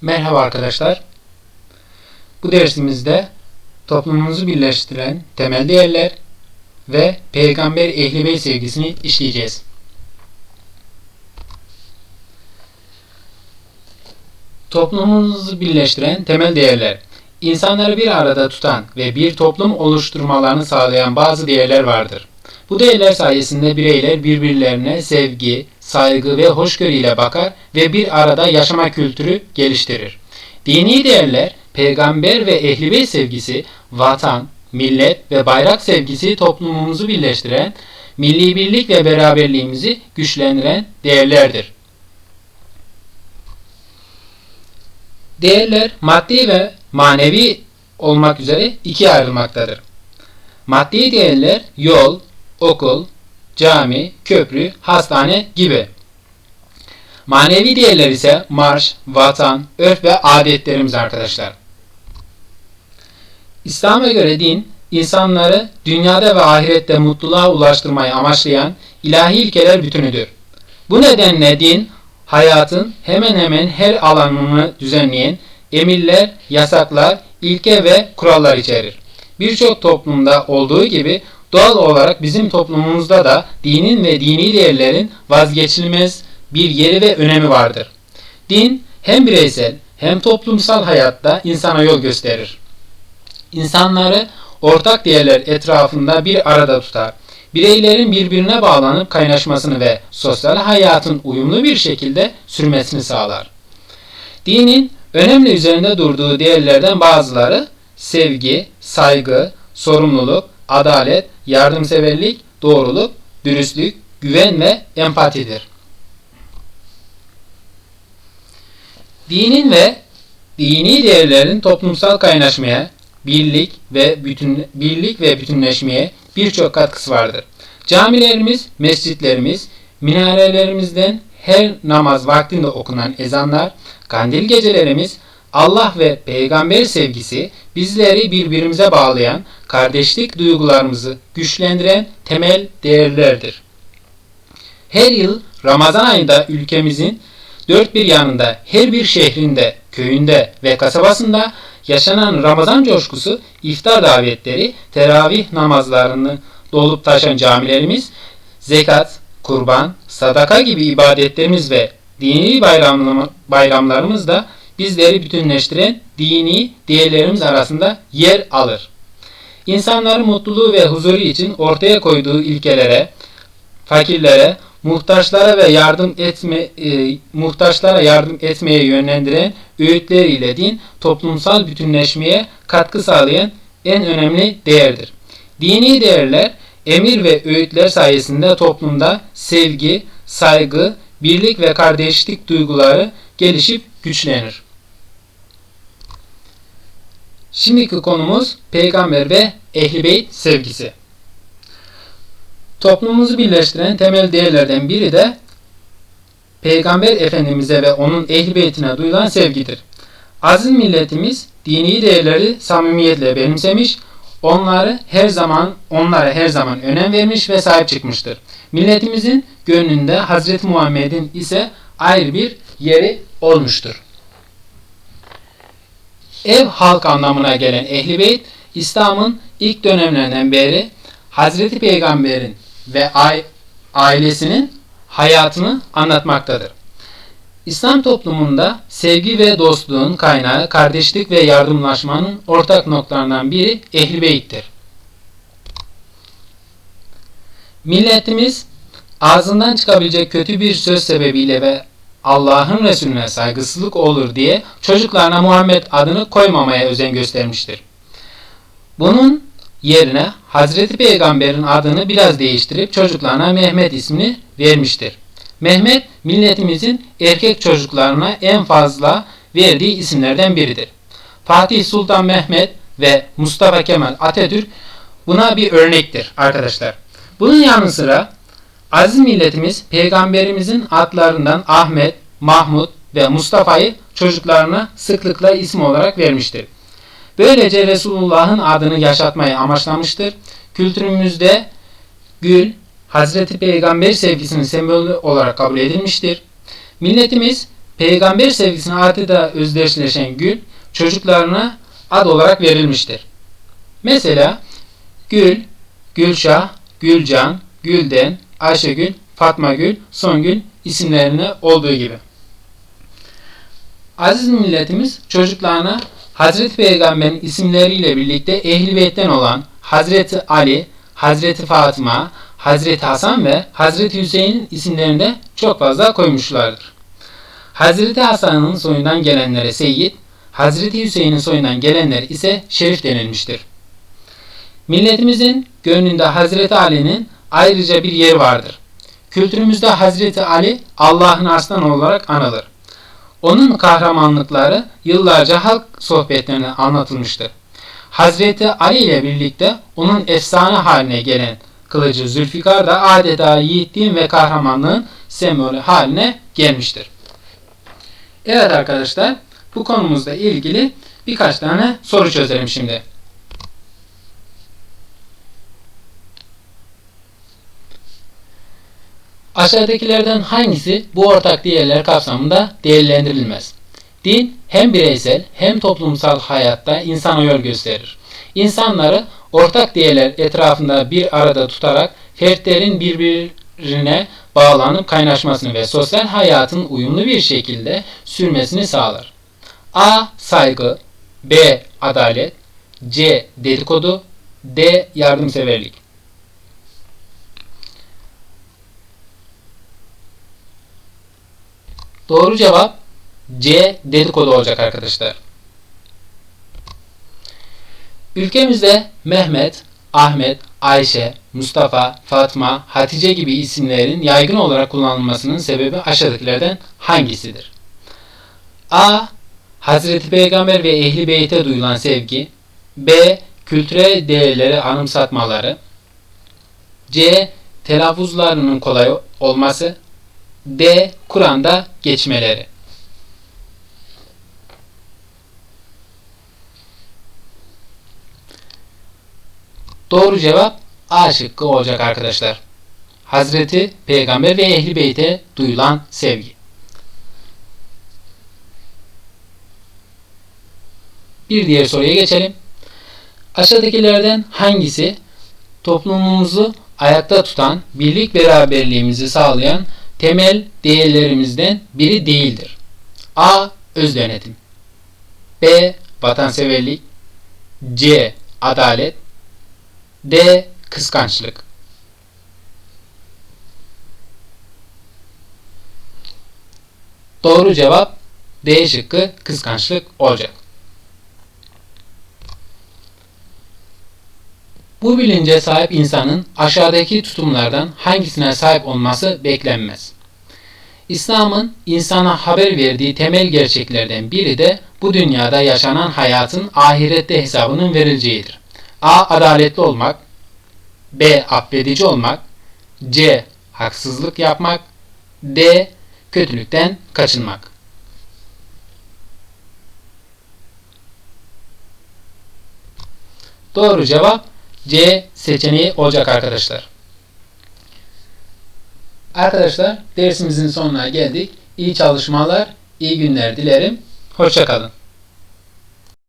Merhaba arkadaşlar. Bu dersimizde toplumumuzu birleştiren temel değerler ve peygamber ehli beyt sevgisini işleyeceğiz. Toplumumuzu birleştiren temel değerler. İnsanları bir arada tutan ve bir toplum oluşturmalarını sağlayan bazı değerler vardır. Bu değerler sayesinde bireyler birbirlerine sevgi, saygı ve hoşgörü ile bakar ve bir arada yaşama kültürü geliştirir. Dini değerler, peygamber ve ehli beyt sevgisi, vatan, millet ve bayrak sevgisi toplumumuzu birleştiren, milli birlik ve beraberliğimizi güçlendiren değerlerdir. Değerler maddi ve manevi olmak üzere ikiye ayrılmaktadır. Maddi değerler yol, okul, cami, köprü, hastane gibi. Manevi değerler ise marş, vatan, örf ve adetlerimiz arkadaşlar. İslam'a göre din, insanları dünyada ve ahirette mutluluğa ulaştırmayı amaçlayan ilahi ilkeler bütünüdür. Bu nedenle din, hayatın hemen hemen her alanını düzenleyen emirler, yasaklar, ilke ve kurallar içerir. Birçok toplumda olduğu gibi doğal olarak bizim toplumumuzda da dinin ve dini değerlerin vazgeçilmez bir yeri ve önemi vardır. Din hem bireysel hem toplumsal hayatta insana yol gösterir. İnsanları ortak değerler etrafında bir arada tutar. Bireylerin birbirine bağlanıp kaynaşmasını ve sosyal hayatın uyumlu bir şekilde sürmesini sağlar. Dinin önemli üzerinde durduğu değerlerden bazıları sevgi, saygı, sorumluluk, adalet, yardımseverlik, doğruluk, dürüstlük, güven ve empatidir. Dinin ve dini değerlerin toplumsal kaynaşmaya, birlik ve bütün birlik ve bütünleşmeye birçok katkısı vardır. Camilerimiz, mescitlerimiz, minarelerimizden her namaz vaktinde okunan ezanlar, kandil gecelerimiz, Allah ve peygamber sevgisi bizleri birbirimize bağlayan, kardeşlik duygularımızı güçlendiren temel değerlerdir. Her yıl Ramazan ayında ülkemizin dört bir yanında her bir şehrinde, köyünde ve kasabasında yaşanan Ramazan coşkusu, iftar davetleri, teravih namazlarını dolup taşan camilerimiz, zekat, kurban, sadaka gibi ibadetlerimiz ve dini bayramlarımız da bizleri bütünleştiren dini değerlerimiz arasında yer alır. İnsanların mutluluğu ve huzuru için ortaya koyduğu ilkelere, fakirlere, muhtaçlara ve yardım etme e, muhtaçlara yardım etmeye yönlendiren öğütleriyle din toplumsal bütünleşmeye katkı sağlayan en önemli değerdir. Dini değerler emir ve öğütler sayesinde toplumda sevgi, saygı, birlik ve kardeşlik duyguları gelişip güçlenir. Şimdiki konumuz peygamber ve ehli beyt sevgisi. Toplumumuzu birleştiren temel değerlerden biri de Peygamber Efendimiz'e ve onun ehl beytine duyulan sevgidir. Aziz milletimiz dini değerleri samimiyetle benimsemiş, onları her zaman onlara her zaman önem vermiş ve sahip çıkmıştır. Milletimizin gönlünde Hazreti Muhammed'in ise ayrı bir yeri olmuştur. Ev halk anlamına gelen Ehli Beyt, İslam'ın ilk dönemlerinden beri Hazreti Peygamber'in ve ailesinin hayatını anlatmaktadır. İslam toplumunda sevgi ve dostluğun kaynağı kardeşlik ve yardımlaşmanın ortak noktalarından biri Ehl-i Beyt'tir. Milletimiz ağzından çıkabilecek kötü bir söz sebebiyle ve Allah'ın Resulüne saygısızlık olur diye çocuklarına Muhammed adını koymamaya özen göstermiştir. Bunun yerine Hazreti Peygamber'in adını biraz değiştirip çocuklarına Mehmet ismini vermiştir. Mehmet milletimizin erkek çocuklarına en fazla verdiği isimlerden biridir. Fatih Sultan Mehmet ve Mustafa Kemal Atatürk buna bir örnektir arkadaşlar. Bunun yanı sıra aziz milletimiz peygamberimizin adlarından Ahmet, Mahmud ve Mustafa'yı çocuklarına sıklıkla isim olarak vermiştir. Böylece Resulullah'ın adını yaşatmayı amaçlamıştır. Kültürümüzde gül, Hazreti Peygamber sevgisinin sembolü olarak kabul edilmiştir. Milletimiz Peygamber sevgisine adeta özdeşleşen Gül çocuklarına ad olarak verilmiştir. Mesela Gül, Gülşah, Gülcan, Gülden, Ayşegül, Fatma Gül, Songül isimlerine olduğu gibi. Aziz milletimiz çocuklarına Hazreti Peygamber'in isimleriyle birlikte Ehl-i olan Hazreti Ali, Hazreti Fatıma, Hazreti Hasan ve Hazreti Hüseyin'in isimlerini de çok fazla koymuşlardır. Hazreti Hasan'ın soyundan gelenlere Seyyid, Hazreti Hüseyin'in soyundan gelenler ise Şerif denilmiştir. Milletimizin gönlünde Hazreti Ali'nin ayrıca bir yeri vardır. Kültürümüzde Hazreti Ali Allah'ın aslanı olarak anılır. Onun kahramanlıkları yıllarca halk sohbetlerinde anlatılmıştır. Hazreti Ali ile birlikte onun efsane haline gelen kılıcı Zülfikar da adeta yiğitliğin ve kahramanlığın sembolü haline gelmiştir. Evet arkadaşlar bu konumuzla ilgili birkaç tane soru çözelim şimdi. Aşağıdakilerden hangisi bu ortak değerler kapsamında değerlendirilmez? Din hem bireysel hem toplumsal hayatta insana yol gösterir. İnsanları ortak değerler etrafında bir arada tutarak fertlerin birbirine bağlanıp kaynaşmasını ve sosyal hayatın uyumlu bir şekilde sürmesini sağlar. A. Saygı B. Adalet C. Dedikodu D. Yardımseverlik Doğru cevap C dedikodu olacak arkadaşlar. Ülkemizde Mehmet, Ahmet, Ayşe, Mustafa, Fatma, Hatice gibi isimlerin yaygın olarak kullanılmasının sebebi aşağıdakilerden hangisidir? A. Hazreti Peygamber ve Ehli Beyt'e duyulan sevgi B. Kültürel değerleri anımsatmaları C. Telaffuzlarının kolay olması D. Kur'an'da geçmeleri. Doğru cevap A şıkkı olacak arkadaşlar. Hazreti Peygamber ve Ehli Beyt'e duyulan sevgi. Bir diğer soruya geçelim. Aşağıdakilerden hangisi toplumumuzu ayakta tutan, birlik beraberliğimizi sağlayan temel değerlerimizden biri değildir. A. Öz denetim B. Vatanseverlik C. Adalet D. Kıskançlık Doğru cevap D şıkkı kıskançlık olacak. Bu bilince sahip insanın aşağıdaki tutumlardan hangisine sahip olması beklenmez. İslam'ın insana haber verdiği temel gerçeklerden biri de bu dünyada yaşanan hayatın ahirette hesabının verileceğidir. A. Adaletli olmak B. Affedici olmak C. Haksızlık yapmak D. Kötülükten kaçınmak Doğru cevap C seçeneği olacak arkadaşlar. Arkadaşlar dersimizin sonuna geldik. İyi çalışmalar, iyi günler dilerim. Hoşçakalın.